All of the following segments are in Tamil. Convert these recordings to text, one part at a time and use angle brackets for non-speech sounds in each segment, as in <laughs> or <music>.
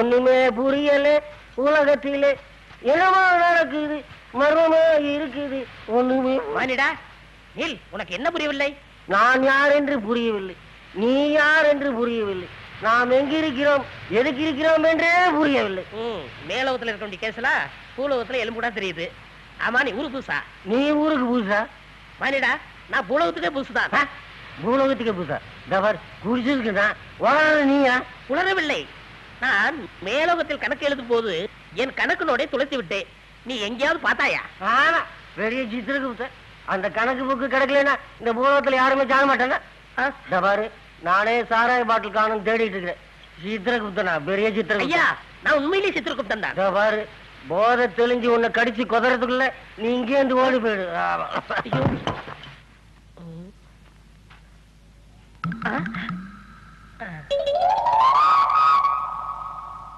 ஒண்ணுமே புரியல. உலகத்திலே என்னமா நடக்குது? மர்மமா இருக்குது. ஒண்ணுமே வாணிடா நில் உனக்கு என்ன புரியவில்லை? நான் யார் என்று புரியவில்லை. நீ யார் என்று புரியவில்லை. நாம் எங்கிருக்கிறோம்? எதுக்கு இருக்கிறோம் என்றே புரியவில்லை. ம் மேலோகத்துல இருக்க வேண்டிய கேசலா பூலோகத்துல எலும்புடா தெரியுது. ஆமா நீ ஊரு புதுசா? நீ ஊருக்கு புதுசா? வாணிடா நான் பூலோகத்துக்கே புதுசுதான். ஆ? பூலோகத்துக்கு புதுசா? தவர் குடிச்சிருக்குதா வளர நீயா? உணரவில்லை நான் மேலோகத்தில் கணக்கு எழுதும் போது என் கணக்கு நோடை துளைத்து விட்டேன். நீ எங்கேயாவது பார்த்தாயா? ஆனா பெரிய சித்திரகுப்த அந்த கணக்கு புக்கு கிடைக்கலன்னா இந்த பூலோகத்துல யாருமே சாக மாட்டாங்க. ஆ? தபாரு நானே சாராய பாட்டில் காணும் தேடிட்டு இருக்கிறேன். சித்திரகுப்தனா பெரிய ஐயா சித்திரகுப்தன் நான் உண்மையிலேயே சித்திரகுப்தன் தான். தபாரு போதை தெளிஞ்சு உன்னை கடிச்சு குதறதுக்குள்ள நீ இங்கே இருந்து ஓடி போயிடு. ஐயோ. ஆ?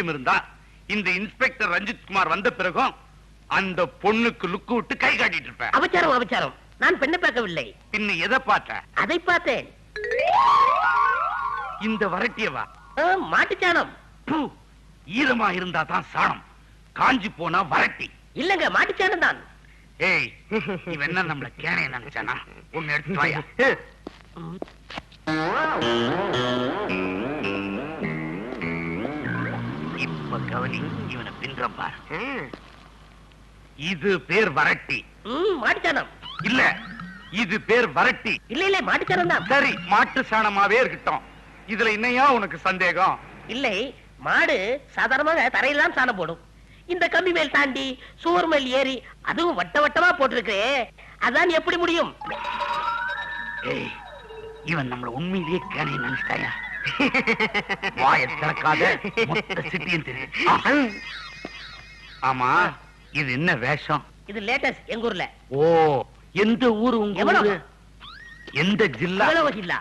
தைரியம் இருந்தா இந்த இன்ஸ்பெக்டர் ரஞ்சித் குமார் வந்த பிறகும் அந்த பொண்ணுக்கு லுக்கு விட்டு கை காட்டிட்டு இருப்ப அபச்சாரம் அபச்சாரம். நான் பெண்ணை பார்க்கவில்லை. பின்ன எதை பார்த்த? அதை பார்த்தேன். இந்த வரட்டியவா? மாட்டுச்சாணம். ஈரமா இருந்தா தான் சாணம். காஞ்சி போனா வரட்டி. இல்லங்க மாட்டுச்சாணம் தான். ஏய் இவன் என்ன நம்மள கேனைய நினைச்சானா? ஒண்ணு எடுத்து வாயா. கவனி இவனை பின்றம் பாரு. இது பேர் வரட்டி. ம், மாட்டுச்சாணம். இல்ல இது பேர் வரட்டி. இல்ல இல்ல மாட்டுச்சாணம் தான். சரி மாட்டு சாணமாவே இருக்கட்டும். இதுல என்னையா உனக்கு சந்தேகம்? இல்லை மாடு சாதாரணமாக தரையில தான் சாணம் போடும். இந்த கம்பி மேல் தாண்டி சுவர் மேல் ஏறி அதுவும் வட்ட வட்டமா போட்டிருக்கு அதான் எப்படி முடியும்? ஏய் இவன் நம்மள உண்மையிலேயே கேனைய நினைச்சிட்டாயா? வாய திறக்காத மொத்த சிட்டியும் தெரியும். ஆமா இது என்ன வேஷம்? இது லேட்டஸ்ட் எங்க ஊர்ல. ஓ எந்த ஊரு உங்க? ஊரு? எந்த ஜில்லா?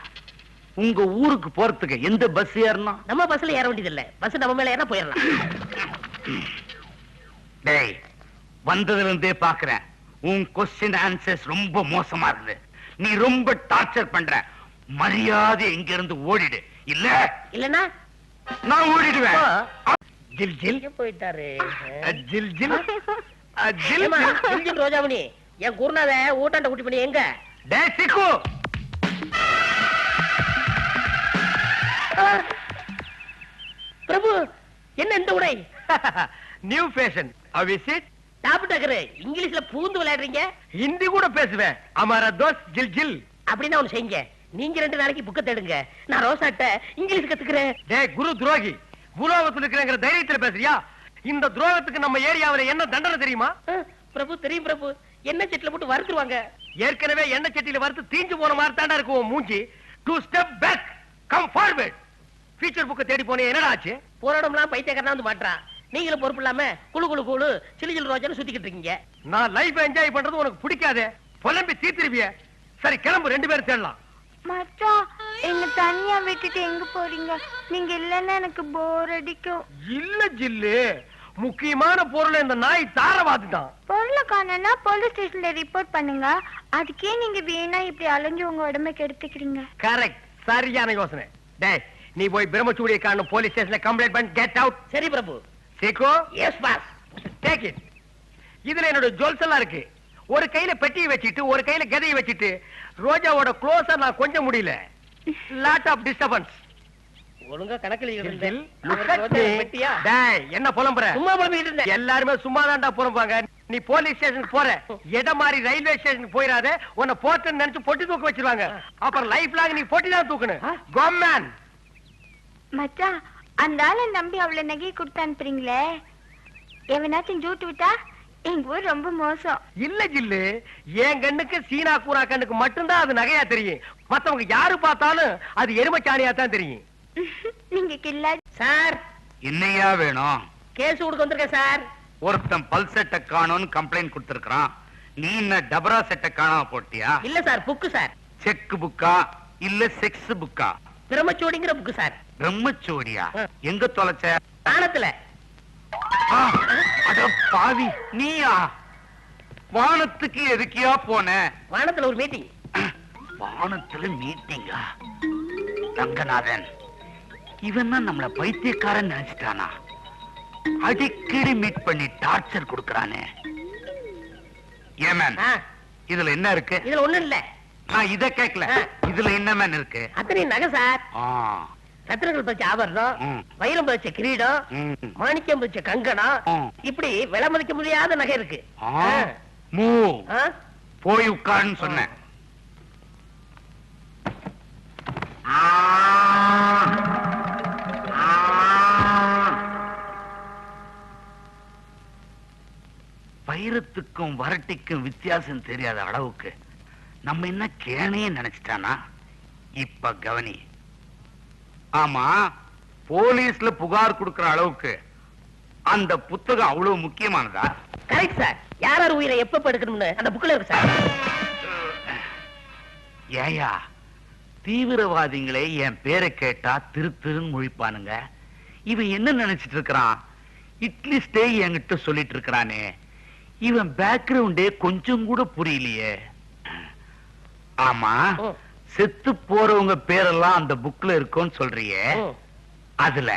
உங்க ஊருக்கு போறதுக்கு எந்த பஸ் ஏறணும் நம்ம பஸ்ல ஏற வேண்டியது இல்ல பஸ் நம்ம மேல ஏற போயிடலாம். டேய் வந்ததுல இருந்தே பாக்குறேன். உன் கொஸ்டின் ஆன்சர்ஸ் ரொம்ப மோசமா இருக்குது நீ ரொம்ப டார்ச்சர் பண்ற. மரியாதை இங்க இருந்து ஓடிடு. இல்ல. இல்லன்னா? நான் ஓடிடுவேன். ஜில் ஜில். போயிட்டாரு? ஜில் ஜில். ஜில். ஜில். ரோஜாமணி. என் குருநாத ஊட்டாண்ட குட்டி பண்ணி எங்க? டேய் சிக்கு. பிரபு என்ன இந்த உடை? நியூ ஃபேஷன் அவிசிட் டாப் டக்கரு இங்கிலீஷ்ல பூந்து விளையாடுறீங்க? ஹிந்தி கூட பேசுவேன். அமர தோஸ் ஜில் ஜில். அப்படின்னு ஒண்ணு செய்யுங்க. நீங்க ரெண்டு நாளைக்கு புக்க தேடுங்க. நான் ரோசாட்ட இங்கிலீஷ் கத்துக்கிறேன். டேய் குரு துரோகி பூலோகத்துல இருக்கிறங்கிற தைரியத்துல பேசுறியா? இந்த துரோகத்துக்கு நம்ம ஏரியாவுல என்ன தண்டனை தெரியுமா? பிரபு தெரியும் பிரபு. என்ன செட்டில போட்டு வறுத்துருவாங்க. ஏற்கனவே எண்ணெய் சட்டியில வறுத்து தீஞ்சு போன மாதிரி தாண்டா இருக்கும் மூஞ்சி. Two step back come forward feature புக்க தேடி போனே என்னடா ஆச்சு? போராடம்லாம் பைத்தியக்காரனா வந்து மாட்டான் நீங்களும் பொறுப்பு இல்லாம குளு குளு குளு சிலு சிலு ரோஜான்னு சுத்திக்கிட்டு இருக்கீங்க. நான் லைஃப் என்ஜாய் பண்றது உனக்கு பிடிக்காதே. புலம்பி தீத்துருவிய சரி கிளம்பு ரெண்டு பேரும் தேடலாம் மச்சான் என்ன தனியா விட்டுட்டு எங்க போறீங்க? நீங்க இல்லன்னா எனக்கு போர் அடிக்கும். இல்ல ஜில்லு. முக்கியமான பொருள் இந்த நாய் தாரவாது தான் பொருளை காணனா போலீஸ் ஸ்டேஷன்ல ரிப்போர்ட் பண்ணுங்க. அதுக்கே நீங்க வீணா இப்படி அலைஞ்சு உங்க உடம்ப கெடுத்துக்கிறீங்க. கரெக்ட் சரியான யோசனை. டேய் நீ போய் பிரம்மச்சூடியை காணும் போலீஸ் ஸ்டேஷன்ல கம்ப்ளைண்ட் பண்ணி கெட் அவுட் சரி பிரபு. சீக்கோ எஸ் பாஸ் டேக் இட் இதுல என்னோட ஜுவல்ஸ் எல்லாம் இருக்கு. ஒரு கையில பெட்டியை வச்சிட்டு ஒரு கையில கதையை வச்சிட்டு ரோஜாவோட க்ளோஸா நான் கொஞ்சம் முடியல. லாட் ஆஃப் டிஸ்டர்பன்ஸ் ஒழுங்கா கணக்கில் என்ன புலம்புற? சும்மா புலம்பிட்டு எல்லாருமே சும்மா தான்டா புலம்பாங்க நீ போலீஸ் ஸ்டேஷனுக்கு போற. மாதிரி ரயில்வே ஸ்டேஷனுக்கு போயிடாத உன்னை போட்டுன்னு நினைச்சு பொட்டி தூக்க வச்சிருவாங்க. அப்புறம் லைஃப் லாங் நீ பொட்டி தான் தூக்கணும். கோமேன் மச்சான் அந்த ஆளை நம்பி அவ்வளவு நகையை கொடுத்து அனுப்புறீங்களே? எவனாச்சும் ஜூட்டு விட்டா? எங்க ஊர் ரொம்ப மோசம். இல்ல ஜில்லு என் கண்ணுக்கு சீனா கூரா கண்ணுக்கு மட்டும்தான் அது நகையா தெரியும். மத்தவங்க யாரு பார்த்தாலும் அது எருமச்சாணியா தான் தெரியும். நீங்க கில்லா சார் என்னையா வேணும்? கேஸ் கொடுக்க வந்திருக்கேன் சார். ஒருத்தன் பல் செட்டை காணோம்னு கம்ப்ளைண்ட் கொடுத்திருக்கான் நீ என்ன டபரா செட்டை காணாம போட்டியா? இல்ல சார் புக்கு சார். செக் புக்கா? இல்ல செக்ஸ் புக்கா? பிரம்மச்சோடிங்கிற புக்கு சார். பிரம்மச்சோடியா. எங்க தொலைச்ச? தானத்துல பாவி. நீயா? வானத்துக்கு எதுக்கியா போன? வானத்துல ஒரு மீட்டிங் வானத்துல மீட்டிங்கா ரங்கநாதன் இவன் தான் நம்மள பைத்தியக்காரன் நினைச்சிட்டானா? அடிக்கடி மீட் பண்ணி டார்ச்சர் கொடுக்கறானே. ஏமேன் இதுல என்ன இருக்கு? இதுல ஒண்ணும் இல்ல. நான் இத கேக்கல. ஆ. இதுல என்ன மேன் இருக்கு? அத்தனை நகை சார். ஆ, ரத்னங்கள் பதிச்ச ஆபரணம். வைரம் பதிச்ச கிரீடம். மாணிக்கம் பதிச்ச கங்கணம். இப்படி விலை மதிக்க முடியாத நகை இருக்கு? போய் உட்காருன்னு சொன்னேன் வைரத்துக்கும் வரட்டிக்கும் வித்தியாசம் தெரியாத அளவுக்கு நம்ம என்ன கேணையே நினைச்சிட்டானா? இப்ப கவனி. ஆமா போலீஸ்ல புகார் கொடுக்கிற அளவுக்கு அந்த புத்தகம் அவ்வளவு முக்கியமானதா? கரெக்ட் சார் யார் யார் உயிரை எப்ப எடுக்கணும்னு அந்த புக்ல இருக்கு சார் ஏயா தீவிரவாதிகளே என் பேரை கேட்டா திரு திருன்னு முழிப்பானுங்க. இவன் என்ன நினைச்சிட்டு இருக்கிறான்? இட்லி ஸ்டே என்கிட்ட சொல்லிட்டு இருக்கிறானே. இவன் பேக்ரவுண்டே கொஞ்சம் கூட புரியலையே. ஆமா. செத்து போறவங்க பேரெல்லாம் அந்த புக்ல இருக்கும்னு சொல்றியே. அதுல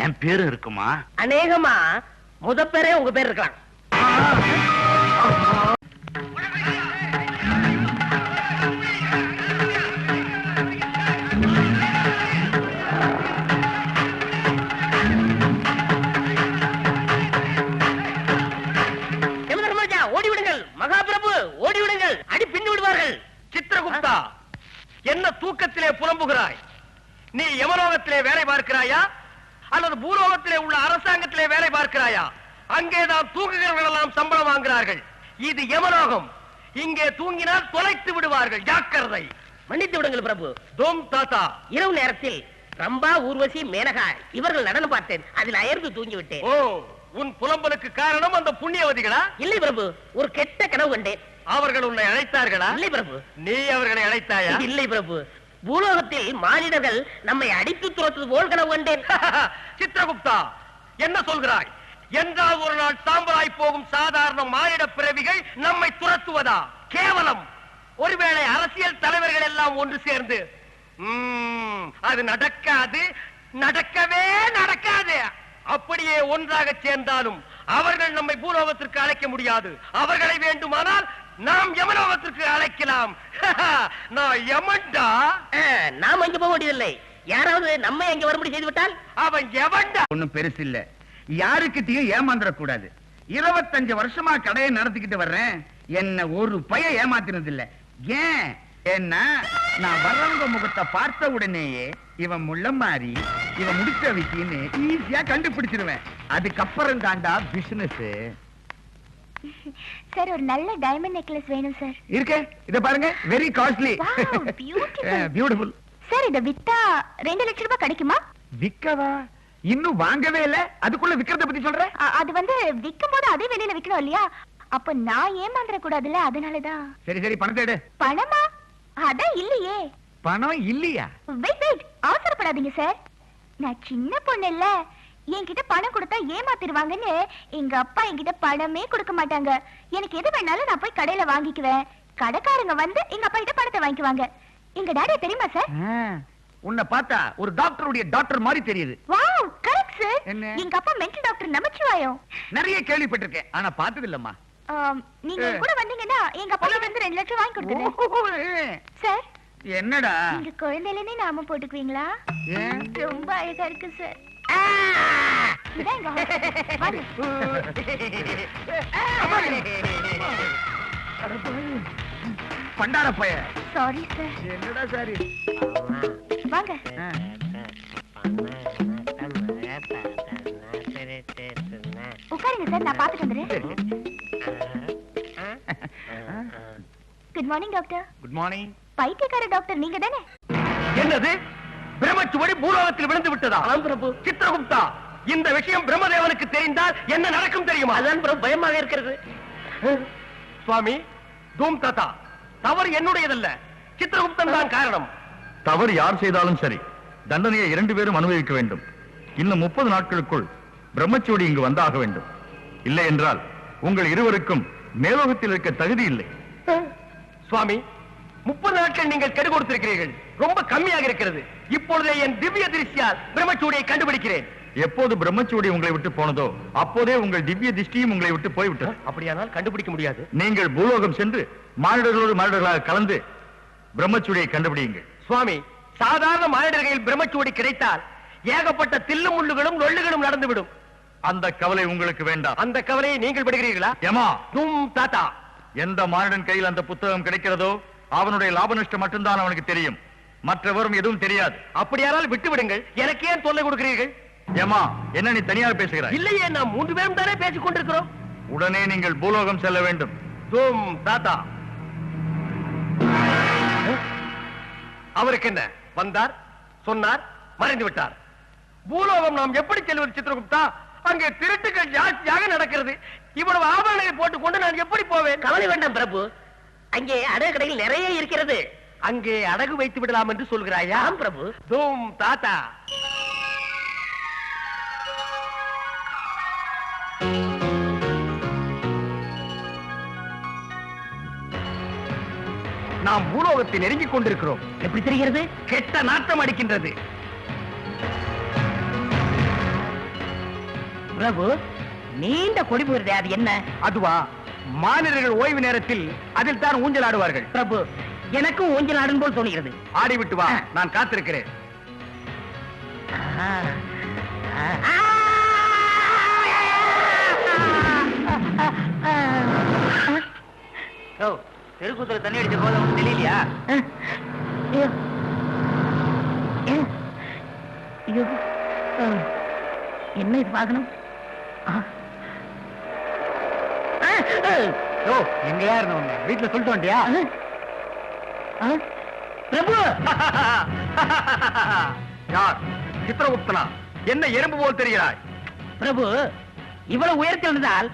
என் பேரும் இருக்குமா? அநேகமா முத பேரே உங்க பேர் இருக்கலாம். ஓடி விடுங்கள் மகாபிரபு ஓடி விடுங்கள் அடி பின்னு விடுவார்கள் சித்திரகுப்தா. என்ன தூக்கத்திலே புலம்புகிறாய்? நீ யமலோகத்திலே வேலை பார்க்கிறாயா? அல்லது பூலோகத்திலே உள்ள அரசாங்கத்திலே வேலை பார்க்கிறாயா? அங்கேதான் தூங்குகிறவர்கள் எல்லாம் சம்பளம் வாங்குகிறார்கள். இது யமலோகம். இங்கே தூங்கினால் தொலைத்து விடுவார்கள். ஜாக்கிரதை. மன்னித்து விடுங்கள் பிரபு. தோம் தாத்தா. இரவு நேரத்தில் ரம்பா ஊர்வசி மேனகா இவர்கள் நடனம் பார்த்தேன். அதில் அயர்ந்து தூங்கி விட்டேன் ஓ உன் புலம்பலுக்கு காரணம் அந்த புண்ணியவதிகளா? இல்லை பிரபு ஒரு கெட்ட கனவு கண்டேன். அவர்கள் உன்னை அழைத்தார்களா? இல்லை பிரபு. நீ அவர்களை அழைத்தாயா? இல்லை பிரபு. பூலோகத்தில் மானிடர்கள் நம்மை அடித்து துரத்துவது போல் கனவு கண்டேன். <laughs> சித்திரகுப்தா என்ன சொல்கிறாய்? என்றால் ஒரு நாள் சாம்பலாய் போகும் சாதாரண மானிட பிறவிகள் நம்மை துரத்துவதா? கேவலம். ஒருவேளை அரசியல் தலைவர்கள் எல்லாம் ஒன்று சேர்ந்து "ம்ம், அது நடக்காது நடக்கவே நடக்காது. அப்படியே ஒன்றாக சேர்ந்தாலும் அவர்கள் நம்மை பூலோகத்திற்கு அழைக்க முடியாது. அவர்களை வேண்டுமானால் நாம் யமலோகத்திற்கு அழைக்கலாம். <laughs> நான் யமன்டா ஆ, நாம் அங்கு போக வேண்டியதில்லை. யாராவது நம்மை அங்கே வரும்படி செய்து விட்டால் அவன் எவன்டா ஒண்ணும் பெருசு இல்ல யாருக்கிட்டயும் ஏமாந்துடக் கூடாது இருபத்தஞ்சு வருஷமா கடையை நடத்திக்கிட்டு வர்றேன். என்ன ஒரு பைய ஏமாத்தினது இல்ல ஏன்? ஏன்னா நான் வர்றவங்க முகத்தை பார்த்த உடனேயே இவன் முள்ள மாறி இவன் முடிச்ச விக்கின்னு ஈஸியா கண்டுபிடிச்சிருவேன். அதுக்கப்புறம் தாண்டா பிசினஸ் <laughs> சார் ஒரு நல்ல டைமண்ட் நெக்லஸ் வேணும் சார். இருக்கு இத பாருங்க வெரி காஸ்ட்லி. பியூட்டிஃபுல் சார் இத வித்தா ரெண்டு லட்சம் ரூபாய் கிடைக்குமா? விக்கவா? இன்னும் வாங்கவே இல்ல. அதுக்குள்ள விக்கிறத பத்தி சொல்ற? அது வந்து விக்கும் போது அதே வெளியில விக்கணும் இல்லையா? அப்ப நான் ஏமாந்துட கூடாதுல்ல அதனாலதான். சரி சரி பணத்தை எடு. பணமா? அதான் இல்லையே. பணம் இல்லையா? வெயிட் வெயிட் அவசரப்படாதீங்க சார். நான் சின்ன பொண்ணு இல்ல. என்கிட்ட பணம் கொடுத்தா ஏமாத்திடுவாங்கன்னு எங்க அப்பா என்கிட்ட பணமே கொடுக்க மாட்டாங்க. எனக்கு எது வேணாலும் நான் போய் கடையில வாங்கிக்குவேன். கடைக்காரங்க வந்து எங்க அப்பா கிட்ட பணத்தை வாங்கிக்குவாங்க. எங்க டாடி தெரியுமா சார்? உன்னை பார்த்தா ஒரு டாக்டருடைய டாக்டர் மாதிரி தெரியுது. Wow correct sir? எங்க அப்பா மென்டல் டாக்டர் நமச்சிவாயம். நிறைய கேள்விப்பட்டிருக்கேன் ஆனா பார்த்தது இல்லம்மா நீங்க கூட வந்தீங்கன்னா எங்க அப்பா இருந்து ரெண்டு லட்சம் வாங்கி கொடுத்துறேன் ஓ, சார் என்னடா? நீங்க குழந்தையிலே நாம போட்டுக்குவீங்களா? ரொம்ப அழகா இருக்கு சார். பண்டார பைய சாரி சார் என்னடா சாரி வாங்க உட்காருங்க சார் நான் பாத்துட்டு வந்துறேன் good morning doctor good morning பைத்தியக்கார டாக்டர் நீங்க தானே என்னது? பிரம்மச்சுவடி பூலோகத்தில் விழுந்து விட்டதா? பிரபு. சித்திரகுப்தா இந்த விஷயம் பிரம்மதேவனுக்கு தெரிந்தால் என்ன நடக்கும் தெரியுமா? அதான் பிரபு பயமாக இருக்கிறது. சுவாமி தூம் தாத்தா தவறு என்னுடையதல்ல. சித்திரகுப்தன் தான் காரணம். தவறு யார் செய்தாலும் சரி தண்டனையை இரண்டு பேரும் அனுபவிக்க வேண்டும். இன்னும் முப்பது நாட்களுக்குள் பிரம்மச்சோடி இங்கு வந்தாக வேண்டும். இல்லை என்றால் உங்கள் இருவருக்கும் மேலோகத்தில் இருக்க தகுதி இல்லை. சுவாமி முப்பது நாட்கள் நீங்கள் கெடு கொடுத்திருக்கிறீர்கள். ரொம்ப கம்மியாக இருக்கிறது. இப்பொழுதே என் திவ்ய திருஷ்டியால் பிரம்மச்சூடியை கண்டுபிடிக்கிறேன். எப்போது பிரம்மச்சோடி உங்களை விட்டு போனதோ அப்போதே உங்கள் திவ்ய திஷ்டியும் உங்களை விட்டு போய்விட்டது. அப்படியானால் கண்டுபிடிக்க முடியாது. நீங்கள் பூலோகம் சென்று மானிடர்களோடு மானிடர்களாக கலந்து பிரம்மச்சோடியை கண்டுபிடியுங்கள். சுவாமி சாதாரண மானிடர்களில் பிரம்மச்சூடி கிடைத்தால் ஏகப்பட்ட தில்லு முள்ளுகளும் நொல்லுகளும் நடந்துவிடும். அந்த கவலை உங்களுக்கு வேண்டாம். அந்த கவலையை நீங்கள் விடுகிறீர்களா? ஏமா! தும் தாத்தா. எந்த மானிடன் கையில் அந்த புத்தகம் கிடைக்கிறதோ அவனுடைய லாப நஷ்டம் மட்டும்தான் அவனுக்கு தெரியும். மற்றவரும் எதுவும் தெரியாது. அப்படியானால் விட்டு விடுங்கள் எனக்கு ஏன் தொல்லை கொடுக்கிறீர்கள்? ஏமா என்ன நீ தனியாக பேசுகிறாய்? இல்லையே நாம் மூன்று பேரும் தானே பேசிக் கொண்டிருக்கிறோம். உடனே நீங்கள் பூலோகம் செல்ல வேண்டும். தும் தாத்தா. அவருக்கு என்ன? வந்தார் சொன்னார் மறைந்து விட்டார். பூலோகம் நாம் எப்படி செல்வது சித்திரகுப்தா? அங்கே திருட்டுகள் ஜாஸ்தியாக நடக்கிறது. இவ்வளவு ஆபரணங்களை போட்டுக்கொண்டு நான் எப்படி போவேன்? கவலை வேண்டாம் பிரபு. அங்கே அடகு கடையில் நிறைய இருக்கிறது. அங்கே அடகு வைத்து விடலாம் என்று சொல்கிறாயா? பிரபு. தூம் தாத்தா. நாம் பூலோகத்தை நெருங்கிக் கொண்டிருக்கிறோம். எப்படி தெரிகிறது? கெட்ட நாட்டம் அடிக்கின்றது. பிரபு நீண்ட கொடி போயிருதே அது என்ன? அதுவா? மாநிலர்கள் ஓய்வு நேரத்தில் அதில் தான் ஊஞ்சல் ஆடுவார்கள் பிரபு எனக்கும் ஊஞ்சல் ஆடும் போல் தோணுகிறது. ஆடிவிட்டு வா நான் காத்திருக்கிறேன். தெருக்கூத்துல தண்ணி அடிச்ச போது தெரியலையா. என்ன இது. ஆ. ஓ எங்கயா இருந்தவங்க வீட்டுல சொல்லிட்டு வண்டியா பிரபு யார் சித்திரகுப்தனா என்ன எறும்பு போல் தெரிகிறாய் பிரபு இவ்வளவு உயரத்தில் இருந்தால்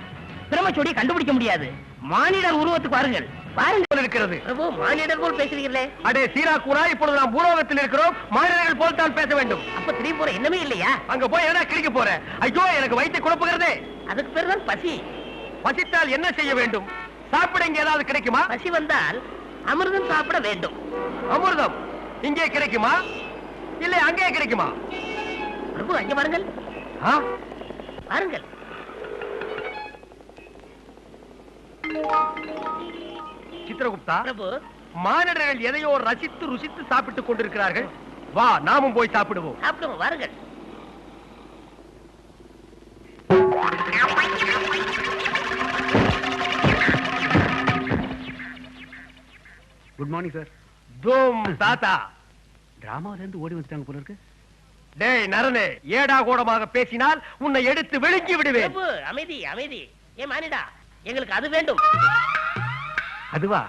பிரம்மச்சோடியை கண்டுபிடிக்க முடியாது மானிடர் உருவத்துக்கு பாருங்கள் பாருங்கள் இருக்கிறது பிரபு மானிடர் போல் பேசுறீங்களே அடே சீரா கூறா இப்பொழுது நாம் பூலோகத்தில் இருக்கிறோம் மாநிலங்கள் போல் தான் பேச வேண்டும் அப்ப திடீர் போற எண்ணமே இல்லையா அங்க போய் என்ன கிழிக்க போற ஐயோ எனக்கு வயிற்று குழப்புகிறதே அதுக்கு பேர் தான் பசி பசித்தால் என்ன செய்ய வேண்டும்? சாப்பிட இங்க ஏதாவது கிடைக்குமா? பசி வந்தால் அமிர்தம் சாப்பிட வேண்டும். அமிர்தம் இங்கே கிடைக்குமா? இல்லை அங்கே கிடைக்குமா? பிரபு அங்கே வாருங்கள். ஆ? வாருங்கள். சித்திரகுப்தா பிரபு. மானிடர்கள் எதையோ ரசித்து ருசித்து சாப்பிட்டுக் கொண்டிருக்கிறார்கள். வா நாமும் போய் சாப்பிடுவோம். சாப்பிடுவோம் வாருங்கள். குட் மார்னிங் சார் தூம் தாத்தா. டிராமாவில இருந்து ஓடி வந்துட்டாங்க போல இருக்கு. டேய் நரனே ஏடா கூடமாக பேசினால் உன்னை எடுத்து விழுங்கி விடுவேன். பிரபு அமைதி அமைதி. ஏ மானிடா எங்களுக்கு அது வேண்டும். அதுவா?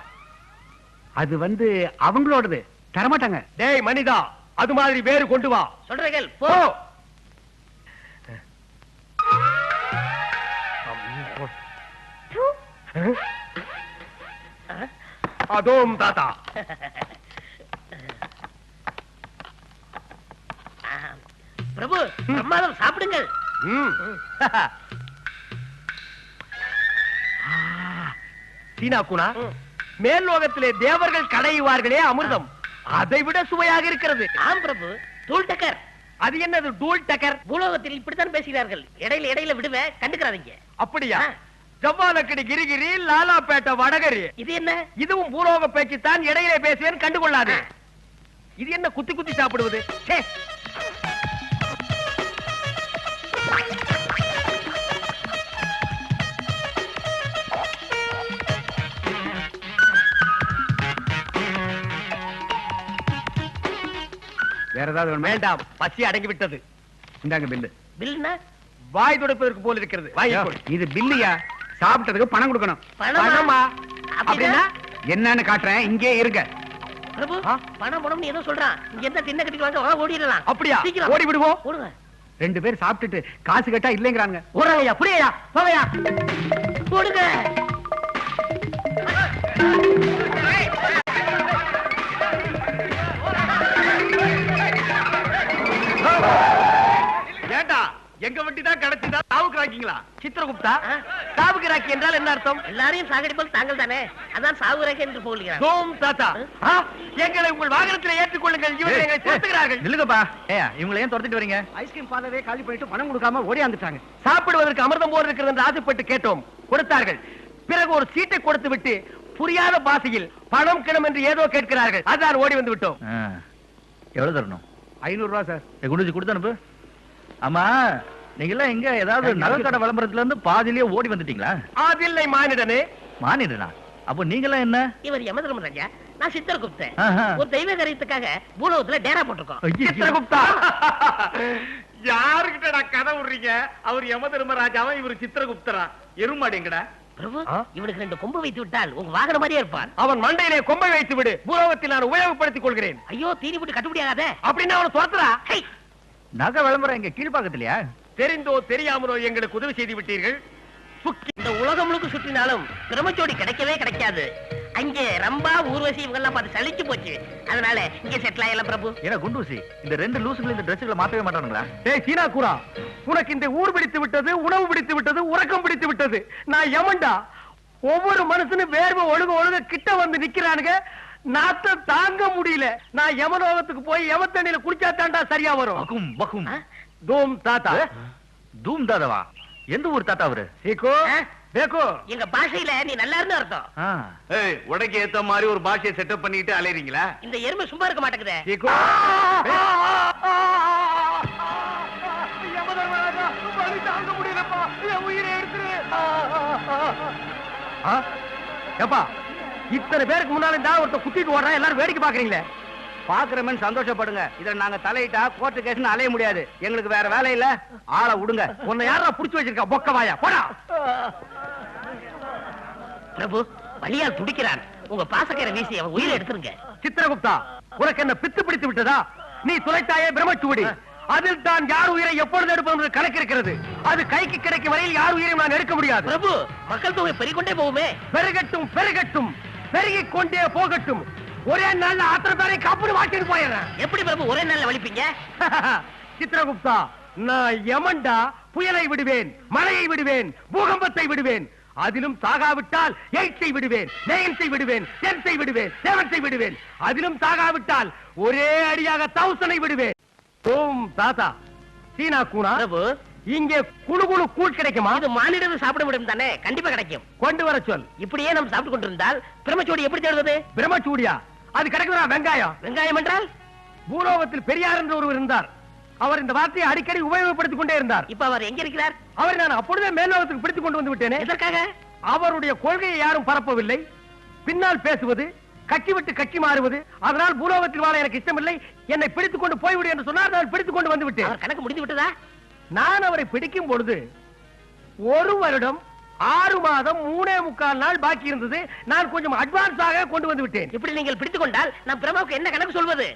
அது வந்து அவங்களோடது. தரமாட்டாங்க. டேய் மனிதா அது மாதிரி வேறு கொண்டு வா. சொல்றீர்கள் போ. தூ. அதோம் தாத்தா. பிரபு பிரமாதம் சாப்பிடுங்கள். சீனா குணா. மேல் லோகத்திலே தேவர்கள் கடையுவார்களே அமிர்தம். அதை விட சுவையாக இருக்கிறது. ஆம் பிரபு. தூள் டக்கர். அது என்னது டூல் டக்கர்? பூலோகத்தில் இப்படித்தான் பேசுகிறார்கள். இடையில இடையில விடுவேன் கண்டுக்கிறாதீங்க. அப்படியா. ஜவ்வாலக்கடி கிரிகிரி லாலாப்பேட்டை வடகரி. இது என்ன? இதுவும் பூலோக பேச்சு தான் இடையிலே பேசுவேன் கண்டுகொள்ளாது. இது என்ன குத்தி குத்தி சாப்பிடுவது. வேற ஏதாவது வேண்டாம். பசி அடங்கி விட்டது. இந்தாங்க பில்லு. பில்னா வாய் துடைப்பதற்கு போல் இருக்கிறது. வாங்கிக்கொள் இது பில்லுயா? சாப்பிட்டதுக்கு பணம் கொடுக்கணும். பணமா? அப்படின்னா? என்னன்னு காட்டுறேன். இங்கே இருங்க. பிரபு பணம் பணம் ஏதோ சொல்றான். இங்க எந்த தின்ன கட்டிட்டு வாங்க. ஓடிடலாம். அப்படியா? ஓடி விடுவோம் ஓடுங்க. ரெண்டு பேர் சாப்பிட்டுட்டு காசு கேட்டா இல்லைங்கிறாங்க ஓடுறாங்கய்யா புரியயா ஏண்டா எங்க வண்டி தான் கிடைச்சதா தாவுக்கு ராக்கிங்களா சித்திரகுப்தா தாவுக்கு ராக்கி என்றால் என்ன அர்த்தம்? எல்லாரையும் சாகடிப்பது தாங்கள் தானே? அதான் சாகுரேக என்று போகிறார் தோம் தாத்தா. எங்களை உங்கள் வாகனத்தில் ஏற்றுக்கொள்ளுங்கள். இவர்கள் எங்களை துரத்துகிறார்கள் நில்லுங்கப்பா. ஏயா இவங்களை ஏன் துரத்திட்டு வரீங்க? ஐஸ்கிரீம் பாதவே காலி பண்ணிட்டு பணம் கொடுக்காம ஓடியாந்துட்டாங்க. சாப்பிடுவதற்கு அமிர்தம் போல் இருக்கிறது என்று ஆசைப்பட்டு கேட்டோம். கொடுத்தார்கள். பிறகு ஒரு சீட்டை கொடுத்து விட்டு புரியாத பாஷையில் பணம் கிணம் என்று ஏதோ கேட்கிறார்கள். அதான் ஓடி வந்து விட்டோம். எவ்வளவு தரணும்? ஐநூறு ரூபா சார். குண்டுச்சு கொடுத்து அனுப்பு. ஆமா நீங்க எல்லாம் எங்க ஏதாவது நகைக்கடை விளம்பரத்துல இருந்து பாதியிலேயே ஓடி வந்துட்டீங்களா? அதில்லை மானிடனே. மானிடனா? அப்போ நீங்க எல்லாம் என்ன? இவர் யமதர்மராஜா நான் சித்திரகுப்தன். ஒரு தெய்வ காரியத்துக்காக பூலோகத்துல டேரா போட்டிருக்கோம். சித்திரகுப்தா. யாருகிட்ட கதை விடுறீங்க? அவர் யம தர்மராஜாவா இவர் சித்திரகுப்தரா? எருமாடிங்கடா. பிரபு இவனுக்கு ரெண்டு கொம்பு வைத்து விட்டால் உங்க வாகனம் மாதிரியே இருப்பார் அவன் மண்டையிலே கொம்பை வைத்து விடு. பூலோகத்தில் நான் உபயோகப்படுத்திக் கொள்கிறேன். ஐயோ தீனி போட்டு கட்டுப்படியாகாதே. அப்படின்னு அவனை துரத்துறா! நகை விளம்பரம் இங்க கீழ்பாக்கத்திலயா தெரிந்தோ தெரியாமலோ எங்களுக்கு உதவி செய்து விட்டீர்கள். சுக்கி இந்த உலகம் முழுக்க சுற்றினாலும் பிரம்மச்சோடி கிடைக்கவே கிடைக்காது. அங்கே ரம்பா ஊர்வசி இவங்க எல்லாம் பார்த்து சலிச்சு போச்சு. அதனால இங்க செட்டில் ஆகலாம் பிரபு. ஏன்னா குண்டூசி இந்த ரெண்டு லூசுகளும் இந்த ட்ரெஸ்ஸுகளை மாத்தவே மாட்டானுங்களா? ஏய் சீனா கூரா உனக்கு இந்த ஊர் பிடித்து விட்டது உணவு பிடித்து விட்டது உறக்கம் பிடித்து விட்டது. நான் யமன்டா. ஒவ்வொரு மனுஷனும் வேர்வை ஒழுக ஒழுக கிட்ட வந்து நிக்கிறானுங்க. நாத்தம் தாங்க முடியல. நான் யமலோகத்துக்கு போய் யம தண்ணியில குடிச்சா தாண்டா சரியா வரும். பகும் பகும்? தூம் தாத்தா. தூம் தாதாவா? எந்த ஊர் தாத்தா அவரு? சீக்கோ. ஆ? தேக்கோ எங்க பாஷையில நீ நல்லா இருந்து அர்த்தம். ஏய் உடக்கு ஏத்த மாதிரி ஒரு பாஷையை செட்டப் பண்ணிட்டு அலையறீங்களா? இந்த எருமை சும்மா இருக்க மாட்டேங்குதே. சீக்கோ. யமதர்மராஜா வலி தாங்க முடியலப்பா என் உயிரை எடுத்துரு ஏப்பா இத்தனை பேருக்கு முன்னால இந்த ஒருத்த குத்திட்டு ஓடுறா எல்லாரும் வேடிக்கை பாக்குறீங்களே பாக்குறமேன்னு சந்தோஷப்படுங்க. இதுல நாங்க தலையிட்டா கோர்ட்டு கேஸ்னு அலைய முடியாது. எங்களுக்கு வேற வேலை இல்ல. ஆளை விடுங்க. உன்னை யாரா புடிச்சு வச்சிருக்கா பொக்க வாயா? போடா. பிரபு வழியால் துடிக்கிறான். உங்க பாசக்கரை வீசி அவன் உயிரை எடுத்துருங்க. சித்திரகுப்தா உனக்கு என்ன பித்து பிடித்து விட்டதா? நீ துளைத்தாயே பிரம்மச்சுவடி. அதில் தான் யார் உயிரை எப்பொழுது எடுப்பது என்று கணக்கு இருக்கிறது. அது கைக்கு கிடைக்கும் வரையில் யார் உயிரையும் நான் எடுக்க முடியாது. பிரபு மக்கள் தொகை பெருகொண்டே போகுமே. பெருகட்டும் பெருகட்டும். பெருகிக் கொண்டே போகட்டும். ஒரே நாள்ல அத்தனை பேரை கப்புனு வாட்டிட்டு போயிடுறேன். எப்படி பிரபு ஒரே நாள்ல வலிப்பீங்க? <laughs> சித்திரகுப்தா நான் யமன்டா புயலை விடுவேன் மழையை விடுவேன் பூகம்பத்தை விடுவேன். அதிலும் சாகாவிட்டால் எயிட்ஸை விடுவேன் நைன்ஸை விடுவேன் டென்த்தை விடுவேன் செவன்த்தை விடுவேன். அதிலும் சாகாவிட்டால் ஒரே அடியாக தௌசனை விடுவேன். ஓம் தாத்தா சீனா பிரபு. இங்கே குழு குழு கூழ் கிடைக்குமா? இது மானிடர்கள் சாப்பிட முடியும் தானே கண்டிப்பா கிடைக்கும். கொண்டு வர சொல். இப்படியே நம்ம சாப்பிட்டு கொண்டிருந்தால் பிரம்மச்சோடி எப்படி தேடுவது? பிரம்மச்சூடியா? அது கிடைக்குதா வெங்காயம். வெங்காயம் என்றால்? பூலோகத்தில் பெரியார் என்று ஒருவர் இருந்தார். அவர் இந்த வார்த்தையை அடிக்கடி உபயோகப்படுத்திக் கொண்டே இருந்தார். இப்ப அவர் எங்க இருக்கிறார்? அவரை நான் அப்பொழுதே மேலோகத்துக்கு பிடித்துக் கொண்டு வந்து விட்டேனே. எதற்காக? அவருடைய கொள்கையை யாரும் பரப்பவில்லை. பின்னால் பேசுவது கட்சி விட்டு கட்சி மாறுவது அதனால் பூலோகத்தில் வாழ எனக்கு இஷ்டமில்லை. என்னை பிடித்துக் கொண்டு போய்விடு என்று சொன்னார் நான் பிடித்துக் கொண்டு வந்து விட்டேன். கணக்கு முடிந்து விட்டதா? நான் அவரை பிடிக்கும் பொழுது ஒரு வருடம் ஆறு மாதம் மூணே முக்கால் நாள் பாக்கி இருந்தது. நான் கொஞ்சம் அட்வான்ஸாக கொண்டு வந்து விட்டேன். இப்படி நீங்கள் பிடித்துக் கொண்டால் நம் பிரம்மாவுக்கு என்ன கணக்கு சொல்வது?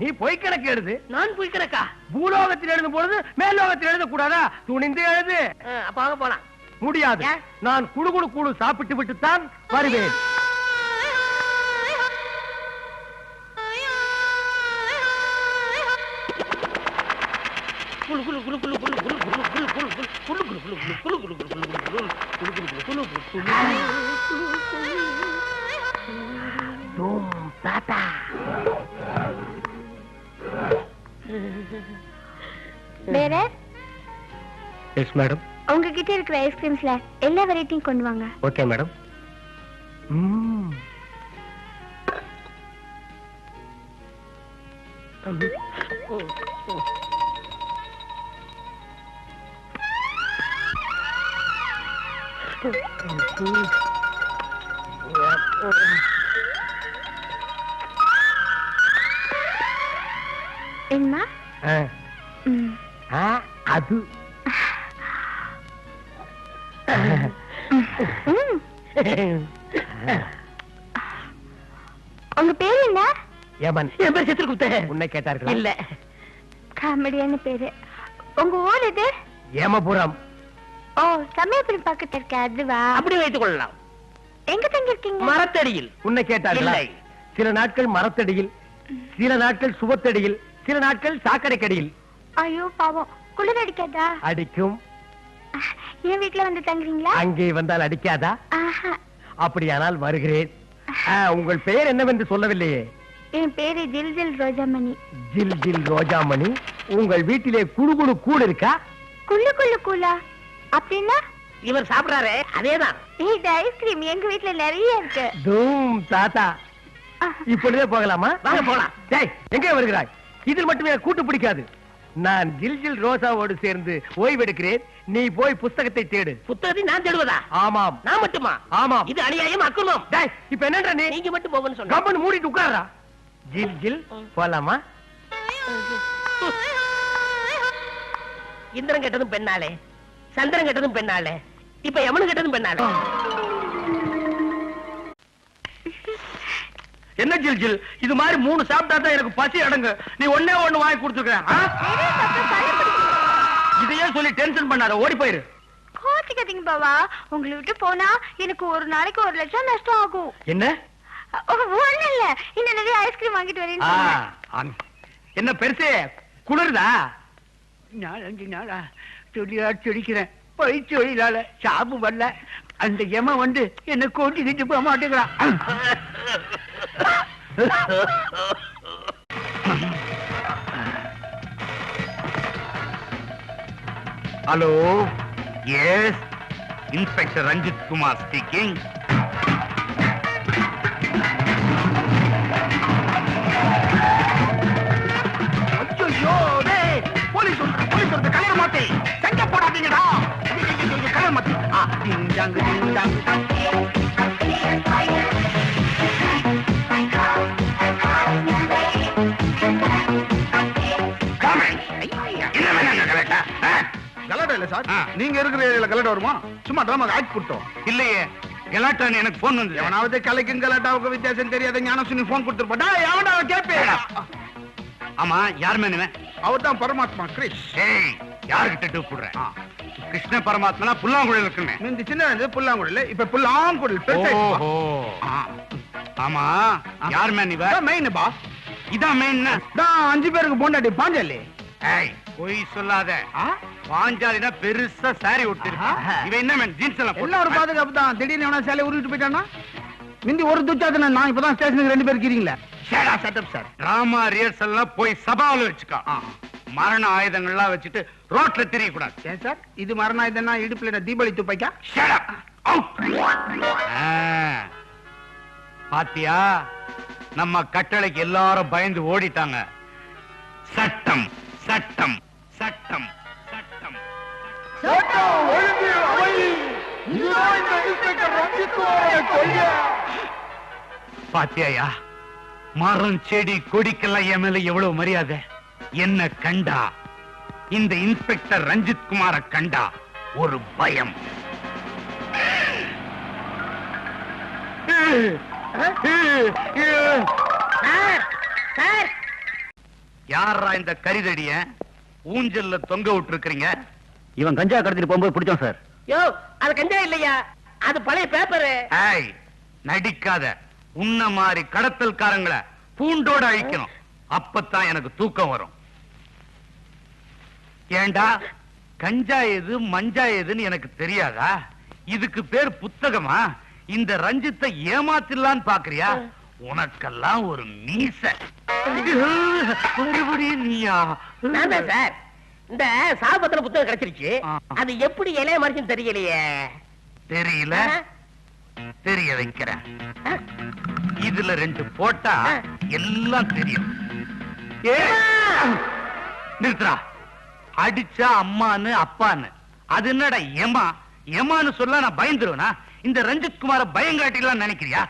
நீ பொய் கணக்கு எழுது. நான் போய் கணக்கா? பூலோகத்தில் எழுதும் பொழுது மேலோகத்தில் எழுதக்கூடாதா? துணிந்து எழுது. அப்ப போலாம். முடியாது? நான் குழு குழு குழு சாப்பிட்டு விட்டுத்தான் வருவேன். வேற? எஸ் மேடம் உங்ககிட்ட இருக்கிற ஐஸ்கிரீம்ஸ்ல எல்லா வெரைட்டியும் கொண்டு வாங்க. ஓகே மேடம் என்னமா ம். அது. உங்க பேரு என்ன? ஏமன் என் பேர் உன்னை கேட்டார்களா? இல்ல. காமெடியான பேரு. உங்க ஊர் இது ஏமபுரம். ஓ சமயபுரம் பக்கத்துல இருக்க அதுவா? அப்படி வைத்துக் கொள்ளலாம். எங்க தங்கி இருக்கீங்க மரத்தடியில். உன்னை கேட்டார்களா? இல்லை. சில நாட்கள் மரத்தடியில் சில நாட்கள் சுவத்தடியில் சில நாட்கள் சாக்கடைக்கடியில். ஐயோ பாவம். குளிர் அடிக்காதா? அடிக்கும். என் வீட்டுல வந்து தங்குறீங்களா? அங்கே வந்தால் அடிக்காதா? ஆஹா. அப்படியானால் வருகிறேன். ஆ, உங்கள் பெயர் என்னவென்று சொல்லவில்லையே? என் பேரு ஜில் ஜில் ரோஜாமணி. ஜில் ஜில் ரோஜாமணி உங்கள் வீட்டிலே குழு குழு கூடு இருக்கா? குள்ளு குள்ளு கூலா. அப்படின்னா? இவர் சாப்பிடுறாரே அதேதான். இது ஐஸ்கிரீம் எங்க வீட்டுல நிறைய இருக்கு. தூம் தாத்தா. இப்பொழுதே போகலாமா? வாங்க போலாம். டேய் எங்கே வருகிறாய்? இதில் மட்டுமே கூட்டு பிடிக்காது. நான் ஜில் ஜில் ரோசாவோடு சேர்ந்து ஓய்வெடுக்கிறேன். நீ போய் புஸ்தகத்தை தேடு. புத்தகத்தை நான் தேடுவதா? ஆமாம். நான் மட்டுமா? ஆமாம். இது அநியாயம் அக்குமம் டேய் இப்ப என்னன்ற நீ? நீங்க மட்டும் போகணும்னு சொன்ன கம்பன் மூடிட்டு உட்கார்றா. ஜில் ஜில் போலாமா இந்திரன் கெட்டதும் பெண்ணாலே சந்திரன் கெட்டதும் பெண்ணாலே இப்ப யமனு கெட்டதும் பெண்ணாலே என்ன ஜில் ஜில்? இது மாதிரி மூணு சாப்பிட்டா தான் எனக்கு பசி அடங்கு. நீ ஒண்ணே ஒண்ணு வாங்கி கொடுத்துருக்க இதையே சொல்லி டென்ஷன் பண்ணாத ஓடி போயிரு. கோச்சிக்காதீங்க பாவா. உங்களை விட்டு போனா எனக்கு ஒரு நாளைக்கு ஒரு லட்சம் நஷ்டம் ஆகும். என்ன? ஒண்ணு இல்ல. இன்னும் நிறைய ஐஸ்கிரீம் வாங்கிட்டு. ஆம். என்ன பெருசு? குளிருதா? நாலஞ்சு நாளா. சொல்லியா சொல்லிக்கிறேன். போய் தொழிலால சாப்பு வரல. அந்த எம வந்து என்ன கூட்டிக்கிட்டு போக மாட்டேங்கிறான். Hello yes inspector Ranjith Kumar speaking கலடா இல்ல சார். ஆ. நீங்க இருக்கிற ஏரியால கலடா வருமா? சும்மா ட்ராமா ஆக்கி கொடுத்தோம். இல்லையே. கலாட்டான்னு எனக்கு போன் வந்து எவனாவது கலைக்கும் கலாட்டாவுக்கு வித்தியாசம் தெரியாத ஞான சுனி போன் கொடுத்துருப்பா எவனா கேப்பே. ஆமா யார் மேனுவன்? அவர் தான் பரமாத்மா கிரிஷ் ஏய் யாருகிட்ட கூப்பிடுறேன் ஆ. கிருஷ்ண பரமாத்மனா புல்லாங்குழல் இருக்குன்னு முந்தி சின்ன இருந்தது புல்லாங்குழல் இப்ப புல்லாங்குழல் பெருசாயிடுச்சு ஓஹோ. ஆ. ஆமா. யார் மேன் இவ? மெயின் பாஸ் இதான் மெயின் தான் அஞ்சு பேருக்கு போண்டாடி பாஞ்சாலி. ஏய் பொய் சொல்லாத. ஆ? பாஞ்சாலினா பெருசா சாரி ஒட்டிருக்கா. ஆஹா. இவ என்ன மேன் ஜீன்ஸ் எல்லாம் எல்லாம் ஒரு போட்டு. பாதுகாப்பு தான் திடீர்னு எவனா சேலை உருவிட்டு போயிட்டானா மிந்தி ஒரு துச்சாதன நான் இப்பதான் ஸ்டேஷனுக்கு ரெண்டு பேர் இருக்கீங்களா. சார் டிராமா ரிஹர்சல்லாம் போய் சபாவில் வச்சுக்கோ. மரண ஆயுதங்கள்லாம் வச்சுட்டு ரோட்ல தெரிய கூடாது ஏன் சார்? இது மரணம் இதனா இடுப்புல தீபாவளி துப்பாக்கா Shut up. Out. ஆ. பாத்தியா? நம்ம கட்டளைக்கு எல்லாரும் பயந்து ஓடிட்டாங்க. சட்டம் சட்டம் சட்டம் சட்டம். பாத்தியாயா? மரம் செடி கொடிக்கெல்லாம் என் மேல எவ்வளவு மரியாதை? என்ன கண்டா? இந்த இன்ஸ்பெக்டர் ரஞ்சித் குமார கண்டா? ஒரு பயம். யாரா இந்த கரிதடிய? ஊஞ்சல்ல தொங்க விட்டுருக்கீங்க இவன் கஞ்சா கடத்திட்டு போகும்போது பிடிச்சோம் சார். யோ அது கஞ்சா இல்லையா? அது பழைய பேப்பரு. ஏய் நடிக்காத. உன்ன மாதிரி கடத்தல்காரங்களை பூண்டோட அழிக்கணும். அப்பத்தான் எனக்கு தூக்கம் வரும். ஏண்டா? கஞ்சா எது மஞ்சா எதுன்னு எனக்கு தெரியாதா? இதுக்கு பேர் புத்தகமா? இந்த ரஞ்சித்தை ஏமாத்திடலான்னு பாக்குறியா? உனக்கெல்லாம் ஒரு மீச. மறுபடியும் நீயா? நான் தான் சார் இந்த சாபத்துல புத்தகம் கிடைச்சிருச்சு. அது எப்படி இலைய மறைச்சுன்னு தெரியலையே? தெரியல. தெரிய வைக்கிறேன். இதுல ரெண்டு போட்டா. எல்லாம் தெரியும். நிறுத்துறா அடிச்சா அம்மான்னு அப்பான்னு. அது என்னடா ஏமா? ஏமான்னு சொல்ல நான் பயந்துருவனா? இந்த ரஞ்சித் குமார பயங்காட்டிலாம் நினைக்கிறியா?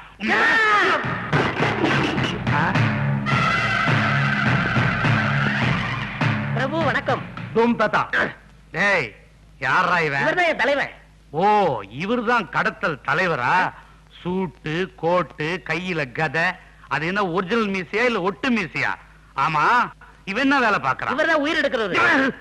பிரபு வணக்கம். தூம் தாத்தா. டேய் யாரா இவன்? என் தலைவன். ஓ இவர்தான் கடத்தல் தலைவரா? சூட்டு கோட்டு கையில கதை. அது என்ன ஒரிஜினல் மீசையா இல்ல ஒட்டு மீசையா? ஆமா. இவன் என்ன வேலை பாக்குறான் இவர்தான் உயிர் எடுக்கிறவர்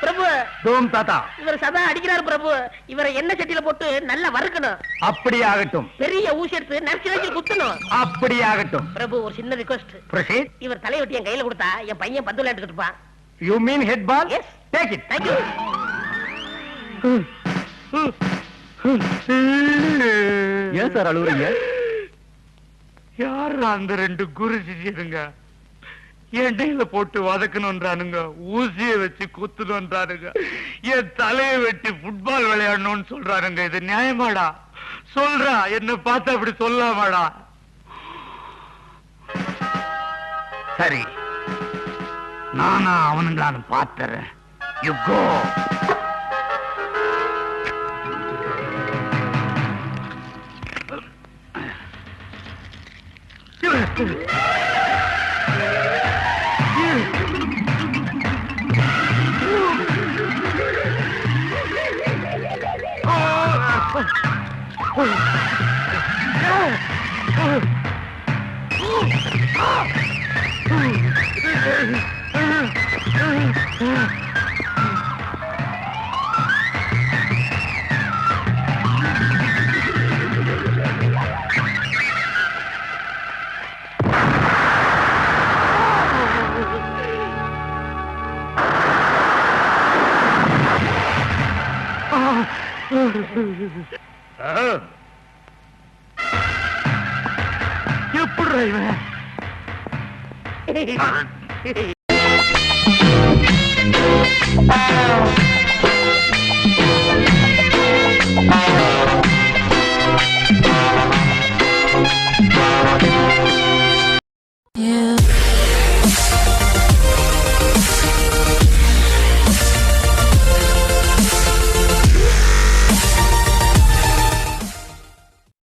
பிரபு டோம் தாத்தா. இவர் சதா அடிக்கிறார் பிரபு. இவரை எண்ணெய் சட்டியில போட்டு நல்லா வறுக்கணும். அப்படி ஆகட்டும் பெரிய ஊசி எடுத்து நரிச்சு நரிச்சு குத்தணும். அப்படி ஆகட்டும் பிரபு ஒரு சின்ன ரிக்வஸ்ட் ப்ரொசீட் இவர் தலையொட்டி என் கையில கொடுத்தா என் பையன் பந்து விளையாட்டுக்கிட்டு இருப்பான். You mean head ball Yes. Take it thank you ஏன் சார் அழுவுறீங்க? <laughs> யாரு அந்த ரெண்டு குரு சிஷியருங்க எண்ணெயில போட்டு வதக்கணும்ன்றானுங்க ஊசிய வச்சு குத்துணும்ன்றானுங்க. என் தலையை வெட்டி ஃபுட்பால் விளையாடணும்னு சொல்றானுங்க. இது நியாயமாடா? சொல்றா. என்ன பார்த்து அப்படி சொல்லாமாடா. சரி. நானா அவனுங்களான்னு பாத்துறேன் யூ கோ எப்படி <laughs> Huh?